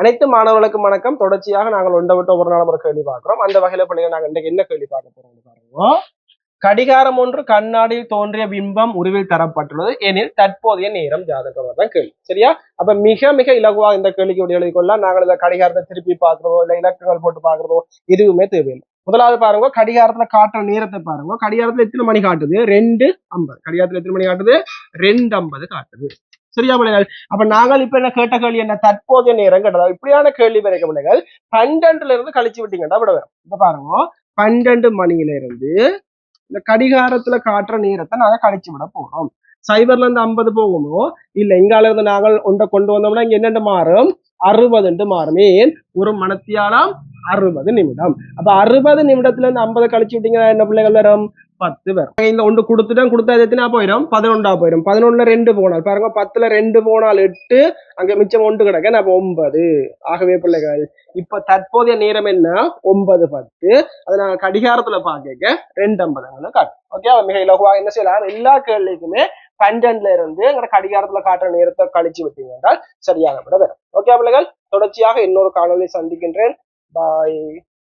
அனைத்து மாணவர்களுக்கும் வணக்கம். தொடர்ச்சியாக நாங்கள் ஒன்றை விட்டு ஒவ்வொரு நாளும் ஒரு கேள்வி பார்க்கிறோம். அந்த வகையில பிள்ளைங்க நாங்கள் இன்றைக்கு என்ன கேள்வி பார்க்க போறோம்னு பாருங்க. கடிகாரம் ஒன்று கண்ணாடியில் தோன்றிய பிம்பம் உருவில் தரப்பட்டுள்ளது. எனில் தற்போதைய நேரம் ஜாதகம் தான் கேள்வி. சரியா? அப்ப மிக மிக இலகுவா இந்த கேள்விக்கு விட எழுதி கொள்ளலாம் நாங்கள் இந்த கடிகாரத்தை திருப்பி பார்க்கிறதோ இல்ல இலக்கங்கள் போட்டு பாக்குறதோ எதுவுமே தேவையில்லை. முதலாவது பாருங்க கடிகாரத்துல காட்டுற நேரத்தை பாருங்க. கடிகாரத்துல எத்தனை மணி காட்டுது? ரெண்டு ஐம்பது கடிகாரத்துல எத்தனை மணி காட்டுது? ரெண்டு ஐம்பது காட்டுது. சரியா பிள்ளைகள்? அப்ப நாங்கள் இப்ப என்ன கேட்ட கேள்வி என்ன? தற்போதைய நேரம் கேட்டதா? இப்படியான கேள்வி வரைக்க பிள்ளைகள் பன்னெண்டுல இருந்து கழிச்சு விட்டீங்கன்னா விட வரும் இப்ப பாருங்க. பன்னெண்டு மணியில இருந்து இந்த கடிகாரத்துல காட்டுற நேரத்தை நாங்க கழிச்சு விட போறோம். சைபர்ல இருந்து ஐம்பது போகுமோ? இல்ல இங்கால இருந்து நாங்கள் ஒன்றை கொண்டு வந்தோம்னா இங்க என்னென்ன மாறும்? அறுபதுண்டு மாறும். ஏன்? ஒரு மனத்தியாலாம் அறுபது நிமிடம். அப்ப அறுபது நிமிடத்துல இருந்து ஐம்பது கழிச்சு விட்டீங்கன்னா என்ன பிள்ளைகள் வரும்? பத்து பேர் இந்த ஒன்று கொடுத்துட்டோம் கொடுத்தா அது எத்தனை போயிடும் பதினொன்றா போயிடும் பதினொன்னுல ரெண்டு போனால் பாருங்க பத்துல ரெண்டு போனால் எட்டு அங்க மிச்சம் ஒன்று கிடக்க நான் ஒன்பது ஆகவே பிள்ளைகள் இப்ப தற்போதைய நேரம் என்ன ஒன்பது பத்து அதை நான் கடிகாரத்துல பாக்க ரெண்டு ஐம்பது காட்டும் ஓகே மிக இலகுவா என்ன செய்யலாம் எல்லா கேள்விக்குமே பன்னெண்டுல இருந்து எங்க கடிகாரத்துல காட்டுற நேரத்தை கழிச்சு விட்டீங்க என்றால் சரியாக விட வரும் ஓகே பிள்ளைகள் தொடர்ச்சியாக இன்னொரு காணொலி சந்திக்கின்றேன் பாய்